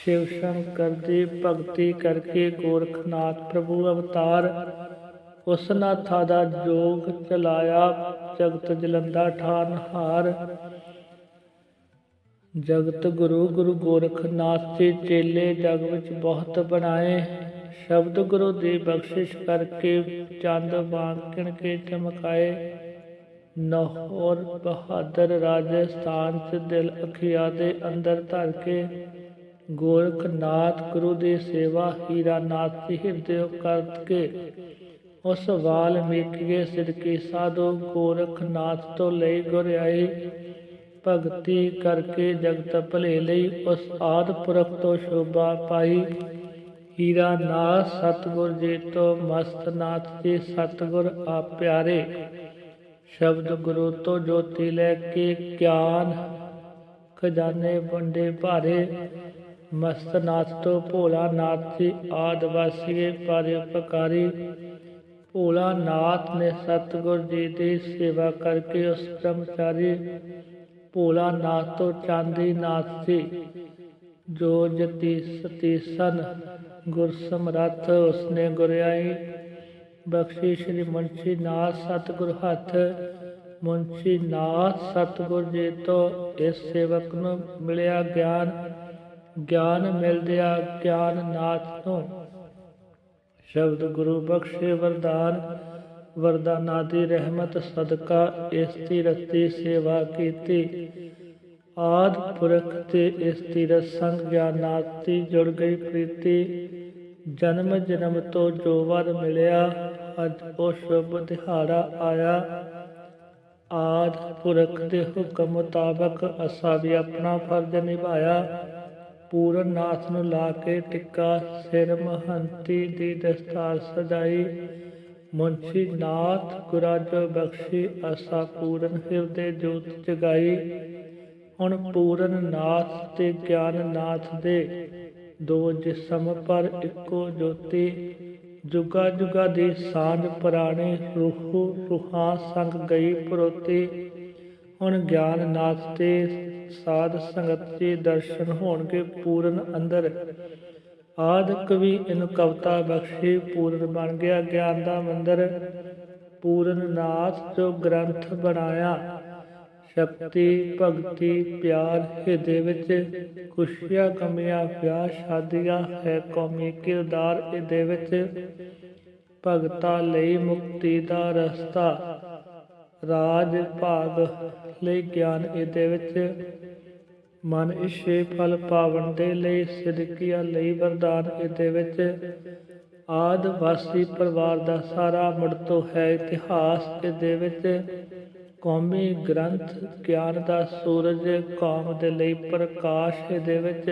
ਸ਼ਿਵ ਸ਼ੰਕਰ ਦੀ ਭਗਤੀ ਕਰਕੇ ਗੋਰਖਨਾਥ ਪ੍ਰਭੂ ਅਵਤਾਰ। ਉਸ ਨਾਥਾ ਦਾ ਜੋਗ ਚਲਾਇਆ, ਜਗਤ ਜਲੰਦਾ ਠਾਨ ਜਗਤ ਗੁਰੂ ਗੁਰੂ ਗੋਰਖਨਾਥ ਦੇ ਚੇਲੇ ਜਗ ਵਿੱਚ ਬਹੁਤ ਬਣਾਏ। ਸ਼ਬਦ ਗੁਰੂ ਦੀ ਬਖਸ਼ਿਸ਼ ਕਰਕੇ ਚੰਦ ਬਾਣ ਕੇ ਚਮਕਾਏ। ਨਹੌਰ ਬਹਾਦਰ ਰਾਜਸਥਾਨ ਚ ਦਿਲ ਅਖਿਆ ਦੇ ਅੰਦਰ ਧਰ ਕੇ ਗੋਰਖਨਾਥ ਗੁਰੂ ਦੀ ਸੇਵਾ ਹੀਰਾ ਨਾਥ ਜੀ ਕਰਕੇ ਉਸ ਵਾਲਮੀਕਿ ਸਿਰਕੀ ਸਾਧੂ ਗੋਰਖਨਾਥ ਤੋਂ ਲਈ ਗੁਰਿਆਈ ਭਗਤੀ ਕਰਕੇ ਜਗਤ ਭਲੇ ਲਈ ਉਸ ਆਦ ਪੁਰਖ ਤੋਂ ਸ਼ੋਭਾ ਪਾਈ। ਹੀਰਾ ਨਾਥ ਸਤਿਗੁਰ ਜੀ ਤੋਂ ਮਸਤਨਾਥ ਜੀ ਸਤਿਗੁਰ ਆ ਪਿਆਰੇ। ਸ਼ਬਦ ਗੁਰੂ ਤੋਂ ਜੋਤੀ ਲੈ ਕੇ ਗਿਆਨ ਖਜ਼ਾਨੇ ਵੰਡੇ ਭਾਰੇ। ਮਸਤ ਨਾਥ ਤੋਂ ਭੋਲਾ ਨਾਥ ਜੀ ਆਦ ਵਾਸੀਏ ਪਾਰੇ ਭੋਲਾ ਨਾਥ ਨੇ ਸਤਿਗੁਰ ਜੀ ਦੀ ਸੇਵਾ ਕਰਕੇ ਉਸ ਬ੍ਰਹਮਚਾਰੀ ਭੋਲਾ ਨਾਥ ਤੋਂ ਚਾਂਦੀ ਨਾਥ ਜੀ ਜੋ ਜਤੀ ਸਤੀ ਸਨ, ਗੁਰ ਸਮਰੱਥ ਉਸਨੇ ਗੁਰਿਆਈ। ਬਖਸ਼ੀ ਸ਼੍ਰੀ ਮੁਨਸ਼ੀ ਨਾਥ ਸਤਿਗੁਰ ਹੱਥ ਮੁਨਸ਼ੀ ਨਾਥ ਸਤਿਗੁਰ ਜੀ ਤੋਂ ਇਸ ਸੇਵਕ ਨੂੰ ਮਿਲਿਆ ਗਿਆਨ। ਗਿਆਨ ਮਿਲਦਿਆ ਗਿਆਨ ਨਾਥ ਤੋਂ। ਸ਼ਬਦ ਗੁਰੂ ਬਖਸ਼ੇ ਵਰਦਾਨ ਵਰਦਾਨਾ ਦੀ ਰਹਿਮਤ ਸਦਕਾ ਇਸ ਦੀ ਰਤੀ ਸੇਵਾ ਕੀਤੀ। ਆਦ ਪੁਰਖ ਤੇ ਇਸ ਦੀ ਰਸੰਗ ਗਿਆਨਾਤੀ ਜੁੜ ਗਈ ਪ੍ਰੀਤੀ। ਜਨਮ ਜਨਮ ਤੋਂ ਜੋ ਵਰ ਮਿਲਿਆ, ਅੱਜ ਉਹ ਸ਼ੁਭ ਦਿਹਾੜਾ ਆਇਆ। ਆਦ ਪੁਰਖ ਦੇ ਹੁਕਮ ਮੁਤਾਬਕ ਅਸਾਂ ਵੀ ਆਪਣਾ ਫਰਜ਼ ਨਿਭਾਇਆ। ਪੂਰਨ ਨਾਥ ਨੂੰ ਲਾ ਕੇ ਟਿੱਕਾ ਸਿਰ ਮਹੰਤੀ ਦੀ ਦਸਤਾਰ ਸਜਾਈ। ਮੁੰਸ਼ੀ ਨਾਥ ਗੁਰਾਜੋ ਬਖਸ਼ੀ ਅਸਾ ਪੂਰਨ ਹਿਰਦੇ ਜੋਤ ਜਗਾਈ। ਹੁਣ ਪੂਰਨ ਨਾਥ ਤੇ ਗਿਆਨ ਨਾਥ ਦੇ ਦੋ ਜਿਸਮ ਪਰ ਇੱਕੋ ਜੋਤੀ। ਜੁਗਾ ਜੁਗਾ ਦੀ ਸਾਂਝ ਪੁਰਾਣੇ ਰੂਹ ਰੂਹਾਂ ਸੰਗ ਗਈ ਪਰੋਤੀ। ਹੁਣ ਗਿਆਨ ਨਾਥ ਤੇ ਸਾਧ ਸੰਗਤ ਦੇ ਦਰਸ਼ਨ ਹੋਣਗੇ ਪੂਰਨ ਅੰਦਰ। ਆਦ ਕਵੀ ਇਹਨੂੰ ਕਵਤਾ ਬਖਸ਼ੀ ਪੂਰਨ ਬਣ ਗਿਆ ਗਿਆਨ ਦਾ ਮੰਦਰ। ਪੂਰਨ ਨਾਥ ਜੋ ਗ੍ਰੰਥ ਬਣਾਇਆ, ਸ਼ਕਤੀ, ਭਗਤੀ, ਪਿਆਰ, ਹਿਰਦੇ ਵਿੱਚ ਖੁਸ਼ੀਆਂ ਕਮੀਆਂ ਵਿਆਹ, ਸ਼ਾਦੀਆਂ ਹੈ ਕੌਮੀ ਕਿਰਦਾਰ ਇਹਦੇ ਵਿੱਚ। ਭਗਤਾ ਲਈ ਮੁਕਤੀ ਦਾ ਰਸਤਾ ਰਾਜ ਭਾਗ ਲਈ ਗਿਆਨ ਇਹਦੇ ਵਿੱਚ ਮਨ ਇਛੇ ਫਲ ਪਾਵਨ ਦੇ ਲਈ ਸਿਦਕੀਆ ਲਈ ਵਰਦਾਨ ਇਹਦੇ ਵਿੱਚ। ਆਦ ਵਾਸੀ ਪਰਿਵਾਰ ਦਾ ਸਾਰਾ ਮੁੜ ਤੋਂ ਹੈ ਇਤਿਹਾਸ ਇਹਦੇ ਵਿੱਚ। ਕੌਮੀ ਗ੍ਰੰਥ ਗਿਆਨ ਦਾ ਸੂਰਜ ਕੌਮ ਦੇ ਲਈ ਪ੍ਰਕਾਸ਼ ਇਹਦੇ ਵਿੱਚ।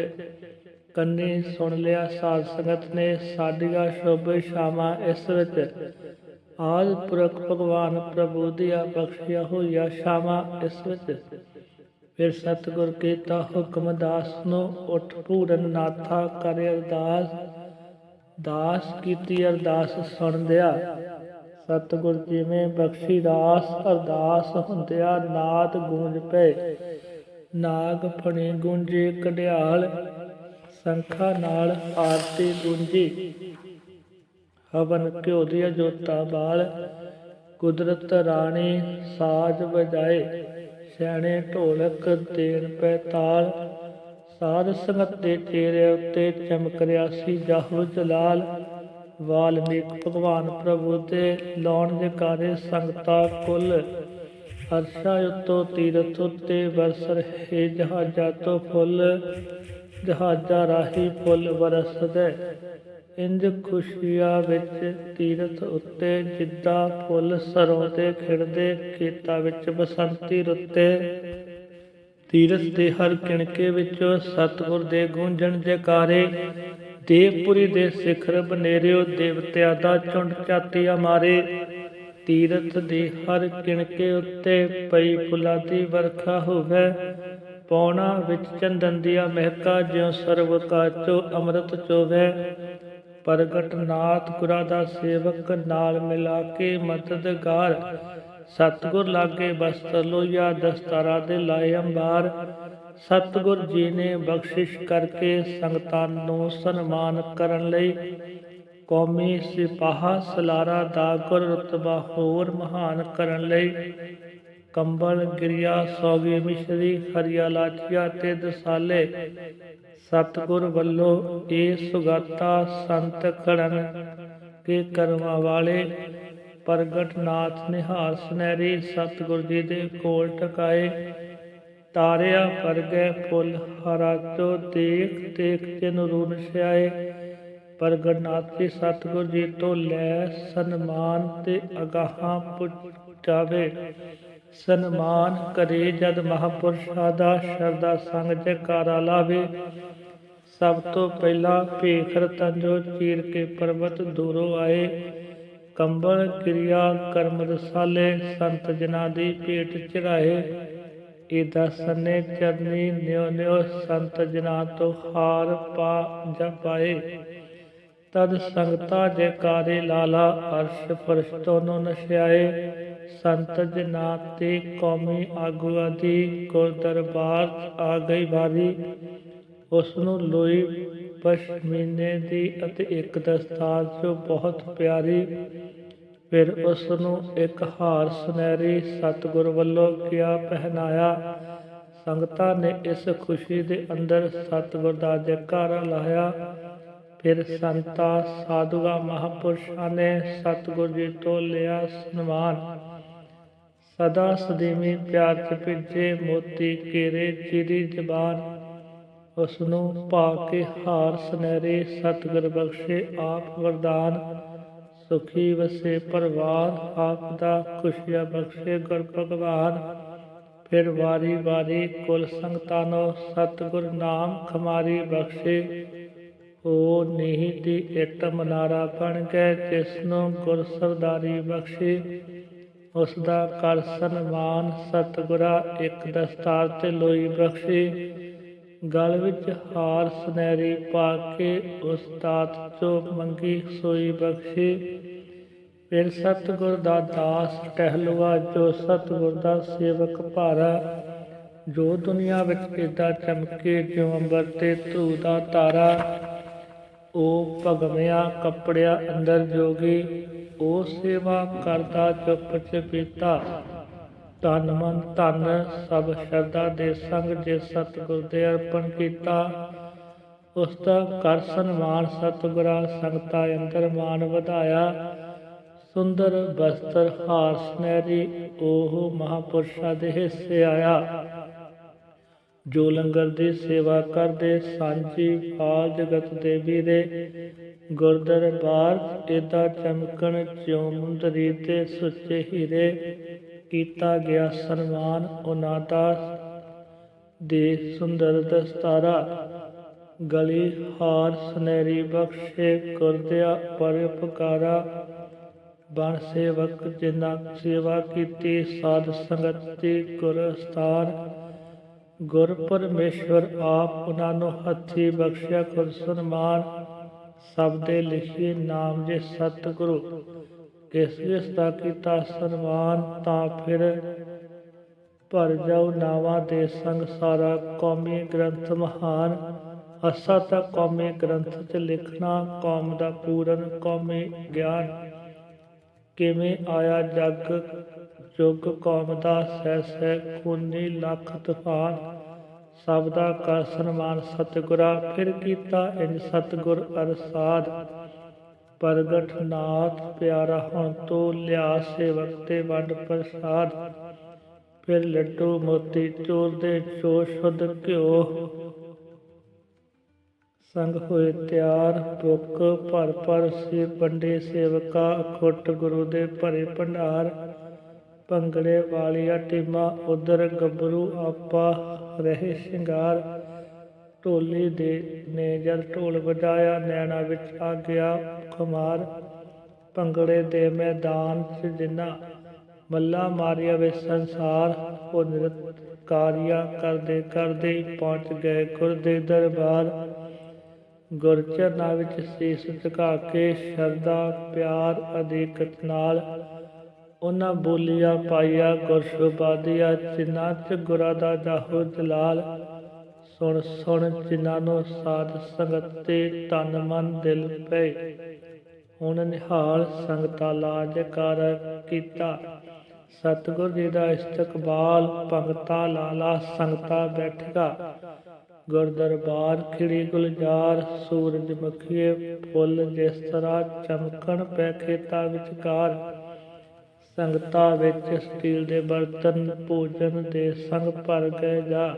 ਕੰਨੀ ਸੁਣ ਲਿਆ ਸਾਧ ਸੰਗਤ ਨੇ ਸਾਡੀਆਂ ਸ਼ੁਭ ਸ਼ਾਮਾਂ ਇਸ ਵਿੱਚ। ਆਦ ਪੁਰਖ ਭਗਵਾਨ ਪ੍ਰਭੂ ਦੀਆਂ ਬਖਸ਼ਿਆ ਹੋਈਆਂ ਸ਼ਾਮਾਂ ਇਸ ਵਿੱਚ। ਫਿਰ ਸਤਿਗੁਰ ਕੀਤਾ ਹੁਕਮ ਦਾਸ ਨੂੰ ਉਠ ਪੂਰਨ ਨਾਥਾ ਕਰ ਅਰਦਾਸ। ਦਾਸ ਕੀਤੀ ਅਰਦਾਸ ਸੁਣਦਿਆ ਸਤਿਗੁਰ ਜਿਵੇਂ ਬਖਸ਼ੀ ਦਾਸ, ਅਰਦਾਸ ਹੁੰਦਿਆ ਨਾਦ ਗੂੰਜ ਪਏ। ਨਾਗ ਫਣੀ ਗੂੰਜੇ ਕਢਿਆਲ, ਸੰਖਾ ਨਾਲ ਆਰਤੀ ਗੂੰਜੀ। ਹਵਨ ਘਿਓ ਦੀਆਂ ਜੋਤਾਂ ਬਾਲ, ਕੁਦਰਤ ਰਾਣੀ ਸਾਜ ਵਜਾਏ, ਸਿਆਣੇ ਢੋਲਕ ਦੇਣ ਪੈ ਤਾਲ, ਸਾਧ ਸੰਗਤ ਦੇ ਚਿਹਰੇ ਉੱਤੇ ਚਮਕ ਰਿਹਾ ਸੀ ਜਾਹੋ ਜਲਾਲ ਵਾਲਮੀਕ ਭਗਵਾਨ ਪ੍ਰਭੂ ਦੇ ਲਾਉਣ ਦੇ ਕਾਰੇ ਸੰਗਤਾ ਕੁੱਲ, ਅਰਸ਼ਾ ਉਤੋਂ ਤੀਰਥ ਉੱਤੇ ਵਰਸ ਰਹੇ ਜਹਾਜ਼ਾਂ ਤੋਂ ਫੁੱਲ, ਜਹਾਜ਼ਾਂ ਰਾਹੀ ਫੁੱਲ ਵਰਸਦੇ। ਇੰਜ ਖੁਸ਼ੀਆਂ ਵਿੱਚ ਤੀਰਥ ਉੱਤੇ ਜਿੱਦਾਂ ਫੁੱਲ ਸਰੋਂ ਦੇ ਖਿੜਦੇ, ਖੇਤਾਂ ਵਿੱਚ ਬਸੰਤੀ ਰੁੱਤੇ। ਤੀਰਥ ਦੇ ਹਰ ਕਿਣਕੇ ਵਿੱਚੋਂ ਸਤਿਗੁਰ ਦੇ ਗੂੰਜਣ ਜੈਕਾਰੇ। ਦੇਵਪੁਰੀ ਦੇ ਸਿਖਰ ਬਨੇਰਿਓ ਦੇਵਤਿਆਂ ਦਾ ਝੁੰਡ ਚਾਤੀਆਂ ਮਾਰੇ। ਤੀਰਥ ਦੇ ਹਰ ਕਿਣਕੇ ਉੱਤੇ ਪਈ ਫੁੱਲਾਂ ਦੀ ਵਰਖਾ ਹੋਵੇ। ਪੌਣਾ ਵਿੱਚ ਚੰਦਨ ਦੀਆਂ ਮਹਿਕਾ ਜਿਉ ਸਰਬ ਕਾਚੋ ਅੰਮ੍ਰਿਤ ਚੋਵੇ। ਪ੍ਰਗਟ ਨਾਥ ਗੁਰਾਂ ਦਾ ਸੇਵਕ ਨਾਲ ਮਿਲਾ ਕੇ ਮਦਦਗਾਰ। ਸਤਿਗੁਰ ਲਾਗੇ ਬਸਤਰ ਲੋਇਆ ਦਸਤਾਰਾ ਦੇ ਲਾਏ ਅੰਬਾਰ। ਸਤਿਗੁਰ ਜੀ ਨੇ ਬਖਸ਼ਿਸ਼ ਕਰਕੇ ਸੰਗਤਾਂ ਨੂੰ ਸਨਮਾਨ ਕਰਨ ਲਈ ਕੌਮੀ ਸਿਪਾਹਾ ਸਲਾਰਾ ਦਾ ਗੁਰ ਰਤਬਾ ਹੋਰ ਮਹਾਨ ਕਰਨ ਲਈ ਕੰਬਲ, ਗਿਰਿਆ, ਸੋਗੀ, ਮਿਸ਼ਰੀ ਹਰੀਆ ਲਾਚੀਆ ਤੇ ਦਸਾਲੇ ਸਤਿਗੁਰ ਵੱਲੋਂ ਇਹ ਸੁਗਾਤਾ ਸੰਤ ਖੜਨ ਕੇ ਕਰਮਾਂ ਵਾਲੇ ਪ੍ਰਗਟ ਨਾਥ ਨਿਹਾਲ ਸੁਨਹਿਰੀ ਸਤਿਗੁਰ ਜੀ ਦੇ ਕੋਲ ਟਕਾਏ। ਤਾਰਿਆ ਪਰਗੈ ਫੁੱਲ ਹਰਾ ਦੇਖ ਦੇਖ ਜਿਨ ਰੂਨ ਸਿਆਏ ਪ੍ਰਗਟ ਨਾਥ ਜੀ ਸਤਿਗੁਰ ਜੀ ਤੋਂ ਲੈ ਸਨਮਾਨ ਤੇ ਅਗਾਹਾਂ ਪੁੱਜਾਵੇ ਸਨਮਾਨ ਕਰੇ ਜਦ ਮਹਾਪੁਰਸ਼ਾਂ ਦਾ ਸ਼ਰਦਾ ਸੰਗ ਜੈਕਾਰਾ ਲਾਵੇ। ਸਭ ਤੋਂ ਪਹਿਲਾ ਭੇਖਰ ਤੰਜੋ ਚੀਰ ਕੇ ਪਰਬਤ ਦੂਰੋਂ ਆਏ। ਕੰਬਲ, ਕਿਰਿਆ ਕਰਮ ਰਸਾਲੇ ਸੰਤ ਜਨਾਂ ਦੀ ਭੇਟ ਚੜਾਏ ਇਹ ਦਸਨੇ ਚਰਨੀ ਨਿਉ ਨਿਉ ਸੰਤ ਜਨਾਂ ਤੋਂ ਹਾਰ ਪਾ ਜਪਾਏ ਤਦ ਸੰਗਤਾ ਜੈਕਾਰੇ ਲਾਲਾ ਅਰਸ਼ ਫਰਸ਼ ਤੋਨੋਂ ਨਸ਼ਿਆਏ। ਸੰਤ ਜਨਾਂ ਤੇ ਕੌਮੀ ਆਗੂਆਂ ਦੀ ਗੁਰ ਦਰਬਾਰ ਆ ਗਈ ਵਾਰੀ। ਉਸ ਨੂੰ ਲੋਈ ਪਸ਼ਮੀਨੇ ਦੀ ਅਤੇ ਇੱਕ ਦਸਤਾਰ ਜੋ ਬਹੁਤ ਪਿਆਰੀ। ਫਿਰ ਉਸ ਨੂੰ ਇੱਕ ਹਾਰ ਸੁਨਹਿਰੀ ਸਤਿਗੁਰ ਵੱਲੋਂ ਕਿਆ ਪਹਿਨਾਇਆ। ਸੰਗਤਾਂ ਨੇ ਇਸ ਖੁਸ਼ੀ ਦੇ ਅੰਦਰ ਸਤਿਗੁਰ ਦਾ ਜੈਕਾਰਾ ਲਾਇਆ। ਫਿਰ ਸੰਤਾ, ਸਾਧੂਆਂ, ਮਹਾਪੁਰਸ਼ਾਂ ਨੇ ਸਤਿਗੁਰ ਜੀ ਤੋਂ ਲਿਆ ਸਨਮਾਨ। ਸਦਾ ਸਦੀਵੀ ਪਿਆਰ ਚ ਭਿੱਜੇ ਮੋਤੀ ਕੇਰੇ ਚਿਰੀ ਜ਼ਬਾਨ। ਉਸ ਨੂੰ ਪਾ ਕੇ ਹਾਰ ਸੁਨਹਿਰੇ ਸਤਿਗੁਰ ਬਖਸ਼ੇ ਆਪ ਵਰਦਾਨ, ਸੁਖੀ ਵਸੇ ਪਰਵਾਰ, ਆਪ ਦਾ ਖੁਸ਼ੀਆ ਬਖਸ਼ੇ ਗੁਰ ਭਗਵਾਨ। ਫਿਰ ਵਾਰੀ ਵਾਰੀ ਕੁਲ ਸੰਗਤਾਂ ਨੂੰ ਸਤਿਗੁਰ ਨਾਮ ਖਮਾਰੀ ਬਖਸ਼ੇ। ਹੋ ਨੀਹ ਦੀ ਇੱਟ ਮਨਾਰਾ ਬਣ ਗਏ ਜਿਸ ਨੂੰ ਗੁਰ ਸਰਦਾਰੀ ਬਖਸ਼ੇ। ਉਸ ਦਾ ਕਰ ਸਨਮਾਨ ਸਤਿਗੁਰਾ ਇੱਕ ਦਸਤਾਰ ਤੇ ਲੋਈ ਬਖਸ਼ੇ। ਗਲ ਵਿੱਚ ਹਾਰ ਸੁਨਹਿਰੀ ਪਾ ਕੇ ਉਸਤਾਦ ਚੋ ਮੰਗੀ ਸੋਈ ਬਖਸ਼ੀ। ਫਿਰ ਸਤਿਗੁਰ ਦਾ ਦਾਸ ਟਹਿਲਵਾ ਜੋ ਸਤਿਗੁਰ ਦਾ ਸੇਵਕ ਭਾਰਾ, ਜੋ ਦੁਨੀਆ ਵਿੱਚ ਏਦਾਂ ਚਮਕੇ, ਜਿਉ ਅੰਬਰ ਤੇ ਧੂ ਦਾ ਤਾਰਾ, ਉਹ ਭਗਵਿਆ ਕੱਪੜਿਆ ਅੰਦਰ ਜੋਗੀ, ਉਹ ਸੇਵਾ ਕਰਦਾ ਚੁੱਪ ਚਪੀਤਾ। ਤਨ ਮਨ ਧਨ ਸਭ ਸ਼ਰਧਾ ਦੇ ਸੰਗ ਜੇ ਸਤਿਗੁਰ ਦੇ ਅਰਪਣ ਕੀਤਾ। ਉਸ ਦਾ ਕਰ ਸਨਮਾਨ ਸਤਿਗੁਰਾਂ ਸੰਗਤਾਂ ਅੰਦਰ ਮਾਨ ਵਧਾਇਆ। ਸੁੰਦਰ ਬਸਤਰ ਹਾਰ ਸੁਨਹਿਰੀ ਉਹ ਮਹਾਪੁਰਸ਼ਾਂ ਦੇ ਹਿੱਸੇ ਆਇਆ। ਜੋ ਲੰਗਰ ਦੀ ਸੇਵਾ ਕਰਦੇ ਸਾਂਝੀ ਫਾਲ ਜਗਤ ਦੇ ਵੀਰੇ। ਗੁਰਦਰਬਾਰ ਏਦਾ ਚਮਕਣ ਜਿਉ ਮੁੰਦਰੀ ਤੇ ਸੁੱਚੇ ਹੀਰੇ। ਕੀਤਾ ਗਿਆ ਸਨਮਾਨ ਉਹਨਾਂ ਦਾ ਦੇ ਸੁੰਦਰ ਦਸਤਾਰਾ। ਗਲੀ ਹਾਰ ਸੁਨਹਿਰੀ ਬਖਸ਼ੇ ਗੁਰਦਿਆ ਪਰ ਬਣ ਸੇਵਕ ਜਿਨ੍ਹਾਂ ਸੇਵਾ ਕੀਤੀ, ਸਾਧ ਸੰਗਤ ਦੀ ਗੁਰ ਸਥਾਨ ਗੁਰ ਪਰਮੇਸ਼ਵਰ ਆਪ ਉਹਨਾਂ ਨੂੰ ਹੱਥੀ ਬਖਸ਼ਿਆ ਕਰ ਸਨਮਾਨ। ਸਭ ਦੇ ਲਿਖੇ ਨਾਮ ਜੇ ਸਤਿਗੁਰੂ। ਕਿਸ ਕਿਸ ਦਾ ਕੀਤਾ ਸਨਮਾਨ, ਤਾਂ ਫਿਰ ਭਰ ਜਾਉ ਨਾਵਾਂ ਦੇ ਸੰਗ ਸਾਰਾ ਕੌਮੀ ਗ੍ਰੰਥ ਮਹਾਨ। ਅਸਾ ਤਾਂ ਕੌਮੀ ਗ੍ਰੰਥ ਚ ਲਿਖਣਾ, ਕੌਮ ਦਾ ਪੂਰਨ ਕੌਮੀ ਗਿਆਨ। ਕਿਵੇਂ ਆਇਆ ਜਗ ਜੁਗ ਕੌਮ ਦਾ ਸਹਿ ਸਹਿ ਖੂਨੀ ਲੱਖ ਤੂਫਾਨ। ਸਭ ਦਾ ਕਰ ਸਨਮਾਨ ਸਤਿਗੁਰਾ, ਫਿਰ ਕੀਤਾ ਇੰਜ ਸਤਿਗੁਰ ਅਰਸਾਦ। ਪ੍ਰਗਟ ਨਾਥ ਪਿਆਰਾ, ਹੁਣ ਤੋਂ ਲਿਆ ਸੇਵਕ ਤੇ ਵੰਡ ਪ੍ਰਸਾਦ। ਫਿਰ ਲੱਡੂ, ਮੋਤੀ, ਚੋਰ ਦੇ ਚੋ ਸ਼ੁੱਧ ਘਿਓ। ਸੰਗ ਹੋਏ ਤਿਆਰ ਬੁੱਕ ਭਰ ਭਰ ਸੇ ਪੰਡੇ ਸੇਵਕਾ, ਅਖੁੱਟ ਗੁਰੂ ਦੇ ਭਰੇ ਭੰਡਾਰ। ਭੰਗੜੇ ਵਾਲੀਆਂ ਟੀਮਾਂ, ਉਧਰ ਗੱਭਰੂ, ਆਪਾ ਰਹੇ ਸ਼ਿੰਗਾਰ। ਢੋਲੀ ਦੇ ਨੇ ਜਦ ਢੋਲ ਵਜਾਇਆ, ਨੈਣਾ ਵਿੱਚ ਆ ਗਿਆ ਖਮਾਰ। ਭੰਗੜੇ ਦੇ ਮੈਦਾਨ 'ਚ ਜਿੰਨਾ ਮੱਲਾ ਮਾਰਿਆ ਵੇ ਸੰਸਾਰ, ਉਹ ਨਿਰਤ ਕਰਦੇ ਕਰਦੇ ਪਹੁੰਚ ਗਏ ਗੁਰ ਦੇ ਦਰਬਾਰ। ਗੁਰਚਰਨਾਂ ਵਿੱਚ ਸੀਸ ਝੁਕਾ ਕੇ ਸ਼ਰਧਾ, ਪਿਆਰ, ਅਧਿਕਤ ਨਾਲ ਉਹਨਾਂ ਬੋਲੀਆਂ ਪਾਈਆ ਗੁਰ ਸ਼ੁਭਾਦੀਆ ਜਿਨ੍ਹਾਂ ਚ ਗੁਰਾਂ ਦਾ ਜਾਹੋ ਜਲਾਲ ਸੁਣ ਸੁਣ ਜਿਨ੍ਹਾਂ ਨੂੰ ਸਾਧ ਸੰਗਤ ਤੇ ਤਨ ਮਨ ਦਿਲ ਪਏ। ਹੁਣ ਨਿਹਾਲ ਸੰਗਤਾ ਲਾਜ ਕਰ ਕੀਤਾ। ਸਤਿਗੁਰ ਜੀ ਦਾ ਇਸਤਕਬਾਲ ਭਗਤਾ ਲਾਲਾ ਸੰਗਤਾ ਬੈਠਗਾ ਗੁਰ ਦਰਬਾਰ ਖਿੜੀ ਗੁਲਜ਼ਾਰ ਸੂਰਜ ਮੱਖੀਏ ਫੁੱਲ ਜਿਸ ਤਰ੍ਹਾਂ ਚਮਕਣ ਪੈ ਖੇਤਾਂ ਵਿਚਕਾਰ। ਸੰਗਤਾ ਵਿੱਚ ਸਟੀਲ ਦੇ ਬਰਤਨ, ਭੋਜਨ ਦੇ ਸੰਗ ਭਰ ਗਏ ਜਾ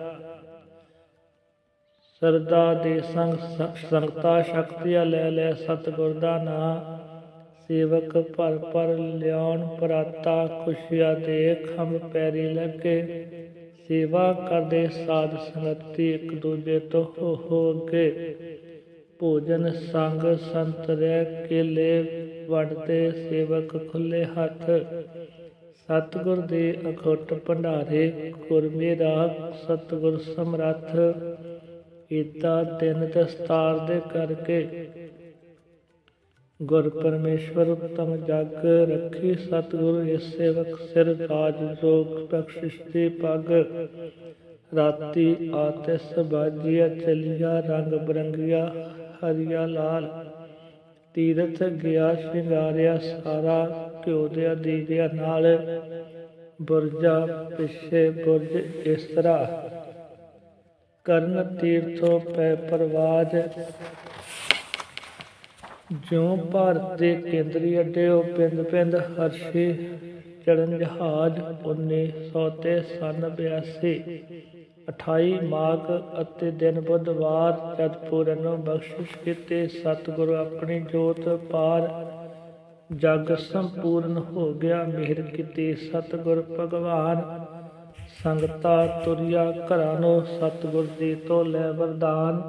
ਸਰਦਾ ਦੇ ਸੰਗ ਸ- ਸੰਗਤਾ ਸ਼ਕਤੀਆਂ ਲੈ ਲੈ ਸਤਿਗੁਰ ਦਾ ਨਾਮ ਸੇਵਕ ਭਰ ਭਰ ਲਿਆਉਣ, ਪਰਾਤਾ ਖੁਸ਼ੀਆਂ ਦੇ ਖੰਭ ਪੈਰੀ ਲੱਗੇ। ਸੇਵਾ ਕਰਦੇ ਸਾਧ ਸੰਗਤੀ ਇੱਕ ਦੂਜੇ ਤੋਂ ਹੋ ਹੋ ਅੱਗੇ। ਭੋਜਨ ਸੰਗ ਸੰਤ ਰਹਿ ਕੇਲੇ ਵੰਡਦੇ, ਸੇਵਕ ਖੁੱਲੇ ਹੱਥ। ਸਤਿਗੁਰ ਦੇ ਅਖੁੱਟ ਭੰਡਾਰੇ, ਗੁਰ ਮੇਰਾ ਸਤਿਗੁਰ ਸਮਰੱਥ। ਏਤਾ ਦਿਨ ਦਸਤਾਰ ਦੇ ਕਰਕੇ। ਗੁਰ ਪਰਮੇਸ਼ਵਰ ਉਤਮ ਜਗ ਰੱਖੀ ਸਤਿਗੁਰ ਇਸ ਸੇਵਕ ਸਿਰ ਰਾਜ ਰੋਗ ਬਖਸ਼ਿਸ਼ ਦੀ ਪੱਗ। ਰਾਤੀ ਆਤਿਸ ਬਾਜੀਆ ਚਲੀਆ ਰੰਗ ਬਰੰਗੀਆ ਹਰੀਆ ਲਾਲ। ਤੀਰਥ ਗਿਆ ਸ਼ਿੰਗਾਰਿਆ ਸਾਰਾ ਘਿਓ ਦੇ ਦੀਦਿਆ ਨਾਲ। ਬੁਰਜਾ ਪਿੱਛੇ ਬੁਰਜ ਇਸ ਤਰ੍ਹਾਂ ਕਰਨ ਤੀਰਥੋਂ ਪੈ ਪਰਵਾਜ। ਜਿਉ ਭਾਰਤ ਦੇ ਕੇਂਦਰੀ ਅੱਡੇ ਪਿੰਡ ਪਿੰਡ ਹਰਸ਼ੀ ਚੜਨ ਜਹਾਜ਼ 1900 ਤੇ ਸਨ 82 28 ਮਾਘ ਅਤੇ ਦਿਨ ਬੁੱਧਵਾਰ ਜਦ ਪੂਰਨ ਨੂੰ ਬਖਸ਼ਿਸ਼ ਕੀਤੀ। ਸਤਿਗੁਰੂ ਆਪਣੀ ਜੋਤ ਪਾਰ ਜਗ ਸੰਪੂਰਨ ਹੋ ਗਿਆ, ਮਿਹਰ ਕੀਤੀ। ਸਤਿਗੁਰ ਭਗਵਾਨ ਸੰਗਤਾ ਤੁਰਿਆ ਘਰਾਂ ਨੂੰ ਸਤਿਗੁਰ ਜੀ ਤੋਂ ਲੈ ਵਰਦਾਨ।